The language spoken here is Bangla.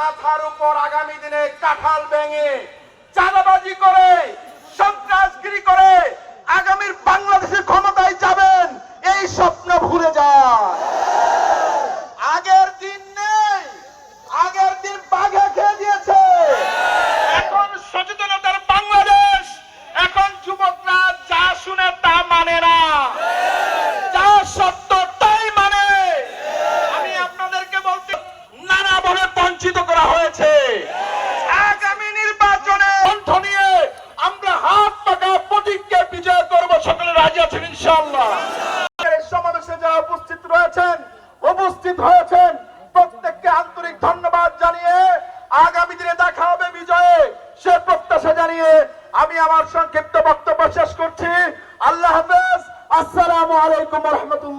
মাথার উপর আগামী দিনে কাঁঠাল ভেঙে, চাঁদাবাজি করে, সন্ত্রাসগিরি করে আগামীর বাংলাদেশের ক্ষমতায় যাবেন, এই স্বপ্ন ভুলে যায়। বঞ্চিত করা হয়েছে। আগামী নির্বাচনে কণ্ঠ নিয়ে আমরা হাত পাকা প্রতীককে বিজয় করব, সকলে রাজি আছেন ইনশাআল্লাহ। সমাবেশে যা উপস্থিত রয়েছেন, উপস্থিত হয়েছেন, প্রত্যেককে আন্তরিক ধন্যবাদ জানিয়ে আগামী দিনে দেখা হবে বিজয়ে। সে প্রত্যাশা জানিয়ে আমি আমার সংক্ষিপ্ত বক্তব্য শেষ করছি। আল্লাহ হাফেজ। আসসালামু আলাইকুম রহমতুল্লাহ।